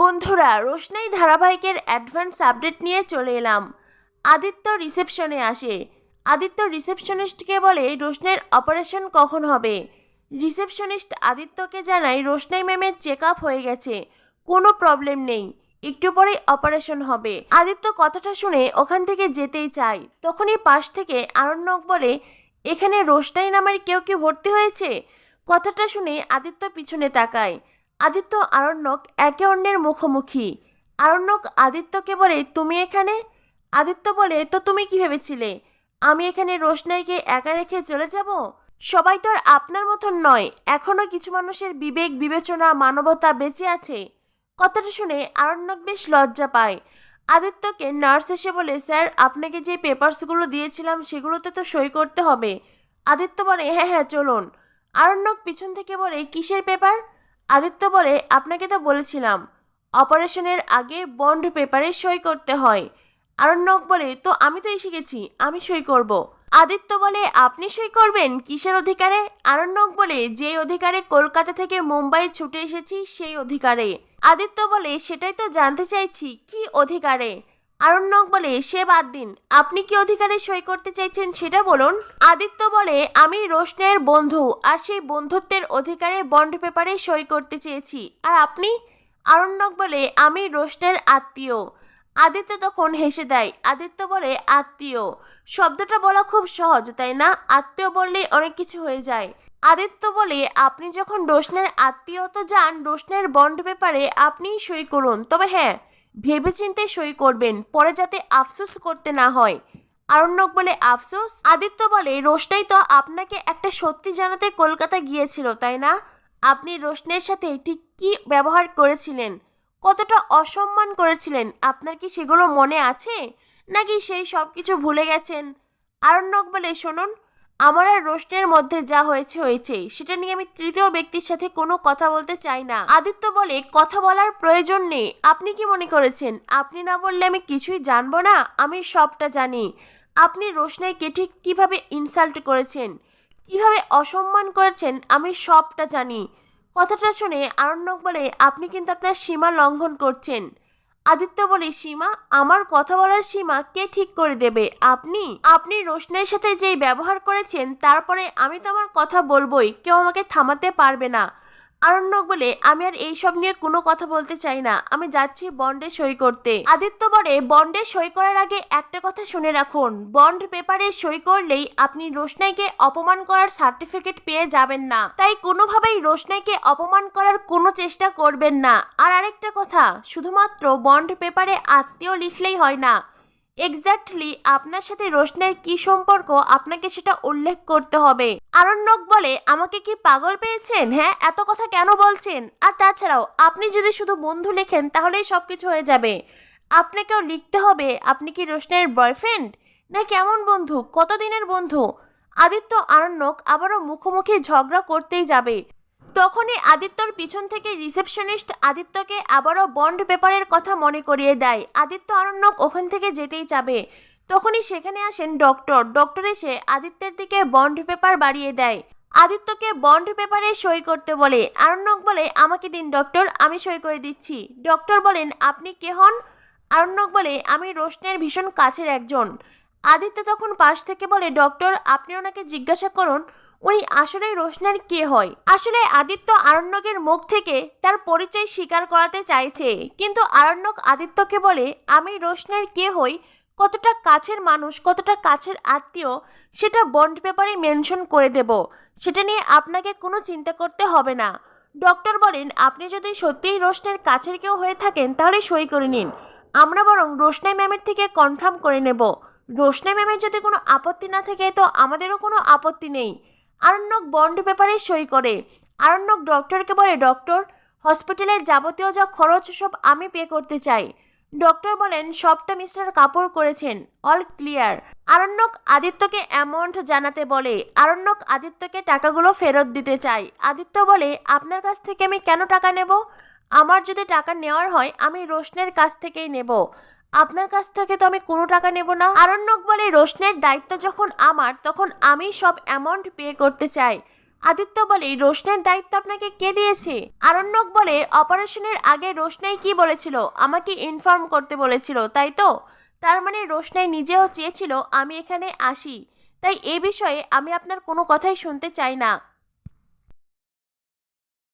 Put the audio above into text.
বন্ধুরা, রোশনাই ধারাবাহিকের advance update নিয়ে চলে এলাম। আদিত্য রিসেপশনে আসে। আদিত্য রিসেপশনিস্টকে বলে রোশনাইয়ের অপারেশন কখন হবে? রিসেপশনিস্ট আদিত্যকে জানায় রোশনাই ম্যামের চেক আপ হয়ে গেছে। কোনো প্রবলেম নেই, একটু পরেই অপারেশন হবে। আদিত্য কথাটা শুনে ওখান থেকে যেতেই চায়। তখনই পাশ থেকে আরণ্যক বলে, এখানে রোশনাই নামের কেউ কি ভর্তি হয়েছে? কথাটা শুনে আদিত্য পিছনে তাকায়। আদিত্য আরণ্যক একে অন্যের মুখোমুখি। আরণ্যক আদিত্যকে বলে, তুমি এখানে? আদিত্য বলে, তো তুমি কি ভেবেছিলে? আমি এখানে রোশনাইকে একা রেখে চলে যাব? সবাই তো আর আপনার মতন নয়। এখনও কিছু মানুষের বিবেক, বিবেচনা, মানবতা বেঁচে আছে। কথাটা শুনে আরণ্যক বেশ লজ্জা পায়। আদিত্যকে নার্স এসে বলে, স্যার, আপনাকে যে পেপারসগুলো দিয়েছিলাম সেগুলোতে তো সই করতে হবে। আদিত্য বলে হ্যাঁ হ্যাঁ চলুন। আরণ্যক পিছন থেকে বলে, কিসের পেপার? আদিত্য বলে, আপনাকে তো বলেছিলাম, অপারেশনের আগে বন্ড পেপারে সই করতে হয়। আরণ্যক বলে, তো আমি তো এসে গেছি আমি সই করব। আদিত্য বলে, আপনি সই করবেন? কিসের অধিকারে? আরণ্যক বলে, যে অধিকারে কলকাতা থেকে মুম্বাই ছুটে এসেছি, সেই অধিকারে। আদিত্য বলে, সেটাই তো জানতে চাইছি, কি অধিকারে? আরণ্যক বলে, সে বাদ দিন। আপনি কি অধিকারে সই করতে চাইছেন সেটা বলুন। আদিত্য বলে, আমি রোশনের বন্ধু, আর সেই বন্ধুত্বের অধিকারে বন্ড পেপারে সই করতে চেয়েছি। আর আপনি? আরণ্যক বলে, আমি রোশনের আত্মীয়। আদিত্য তখন হেসে দেয়। আদিত্য বলে, আত্মীয়। শব্দটা বলা খুব সহজ, তাই না? আত্মীয় বললেই অনেক কিছু হয়ে যায়। আদিত্য বলে, আপনি যখন রোশনের আত্মীয় তো যান, রোশনের বন্ড পেপারে আপনিই সই করুন। তবে হ্যাঁ ভেবেচিন্তে সই করবেন, পরে যাতে আফসোস করতে না হয়। আরণ্যক বলে, আফসোস? আদিত্য বলে, রোশনাই তো আপনাকে একটা সত্যি জানাতে কলকাতা গিয়েছিল, তাই না? আপনি রোশনের সাথে ঠিক কী ব্যবহার করেছিলেন? কতটা অসম্মান করেছিলেন? আপনার কি সেগুলো মনে আছে? নাকি সেই সব কিছু ভুলে গেছেন? আরণ্যক বলে, শুনুন আমার আর রোশনের মধ্যে যা হয়েছে হয়েছে সেটা নিয়ে আমি তৃতীয় ব্যক্তির সাথে কোনো কথা বলতে চাই না। আদিত্য বলে, কথা বলার প্রয়োজন নেই। আপনি কি মনে করেছেন? আপনি না বললে আমি কিছুই জানব না? আমি সবটা জানি। আপনি রোশনাইকে ঠিক কীভাবে ইনসাল্ট করেছেন? কীভাবে অসম্মান করেছেন? আমি সবটা জানি। কথাটা শুনে আরণ্যক বলে, আপনি কিন্তু আপনার সীমা লঙ্ঘন করছেন। আদিত্য বলে, সীমা, আমার কথা বলার সীমা কে ঠিক করে দেবে? আপনি? আপনি রোশনের সাথে যেই ব্যবহার করেছেন, তারপরে আমি তো আমার কথা বলবোই। কেউ আমাকে থামাতে পারবে না। আরণ্যক বলে, আমি আর এইসব নিয়ে কোনো কথা বলতে চাই না। আমি যাচ্ছি বন্ডে সই করতে। আদিত্য বলে, বন্ডে সই করার আগে একটা কথা শুনে রাখুন। বন্ড পেপারে সই করলেই আপনি রোশনাইকে অপমান করার সার্টিফিকেট পেয়ে যাবেন না। তাই কোনোভাবেই রোশনাইকে অপমান করার কোনো চেষ্টা করবেন না। আর আরেকটা কথা, শুধুমাত্র বন্ড পেপারে আত্মীয় লিখলেই হয় না। এক্স্যাক্টলি আপনার সাথে রোশনের কি সম্পর্ক? আপনাকে সেটা উল্লেখ করতে হবে। আরণ্যক বলে, আমাকে কি পাগল পেয়েছেন? হ্যাঁ এত কথা কেন বলছেন? আর তাছাড়াও, আপনি যদি শুধু বন্ধু লেখেন, তাহলেই সব কিছু হয়ে যাবে। আপনাকেও লিখতে হবে, আপনি কি রোশনের বয়ফ্রেন্ড? না, কেমন বন্ধু? কতদিনের বন্ধু? আদিত্য আরণ্যক আবারও মুখোমুখি ঝগড়া করতেই যাবে। তখনই আদিত্যর পিছন থেকে রিসেপশনিস্ট আদিত্যকে আবারও বন্ড পেপারের কথা মনে করিয়ে দেয়। আদিত্য আরণ্যক ওখান থেকে যেতেই যাবে তখনই সেখানে আসেন ডক্টর। ডক্টর এসে আদিত্যের দিকে বন্ড পেপার বাড়িয়ে দেয়। আদিত্যকে বন্ড পেপারে সই করতে বলে। আরণ্যক বলে, আমাকে দিন ডক্টর, আমি সই করে দিচ্ছি। ডক্টর বলেন, আপনি কে হন? আরণ্যক বলে, আমি রোশনের ভীষণ কাছের একজন। আদিত্য তখন পাশ থেকে বলে, ডক্টর, আপনি ওনাকে জিজ্ঞাসা করুন উনি আসলে রোশনার কে হয়? আসলে আদিত্য আরণ্যকের মুখ থেকে তার পরিচয় স্বীকার করাতে চাইছে। কিন্তু আরণ্যক আদিত্যকে বলে, আমি রোশনের কে হই? কতটা কাছের মানুষ, কতটা কাছের আত্মীয়, সেটা বন্ড পেপারে মেনশন করে দেব। সেটা নিয়ে আপনাকে কোনো চিন্তা করতে হবে না। ডক্টর বলেন, আপনি যদি সত্যিই রোশনের কাছের কেউ হয়ে থাকেন, তাহলে সই করে নিন। আমরা বরং রোশনাই ম্যামের থেকে কনফার্ম করে নেব। রোশনাই ম্যামের যদি কোনো আপত্তি না থাকে, তো আমাদেরও কোনো আপত্তি নেই। আরণ্যক বন্ড পেপারে সই করে। আরণ্যক ডক্টরকে বলে, ডক্টর, হসপিটালের যাবতীয় যা খরচ, সব আমি পে করতে চাই। ডক্টর বলেন, সবটা মিস্টার কাপড় করেছেন, অল ক্লিয়ার। আরণ্যক আদিত্যকে অ্যামাউন্ট জানাতে বলে, আরণ্যক আদিত্যকে টাকাগুলো ফেরত দিতে চাই। আদিত্য বলে, আপনার কাছ থেকে আমি কেন টাকা নেব? আমার যদি টাকা নেওয়ার হয়, আমি রোশনের কাছ থেকেই নেব। আপনার কাছ থেকে তো আমি কোনো টাকা নেব না। আরণ্যক বলে রোশনের দায়িত্ব যখন আমার, তখন আমি সব অ্যামাউন্ট পে করতে চাই। আদিত্য বলে, রোশনের দায়িত্ব আপনাকে কে দিয়েছে? আরণ্যক বলে অপারেশনের আগে রোশনাই কি বলেছিল? আমাকে ইনফর্ম করতে বলেছিল, তাই তো? তার মানে রোশনাই নিজেও চেয়েছিল, আমি এখানে আসি। তাই এ বিষয়ে আমি আপনার কোনো কথাই শুনতে চাই না।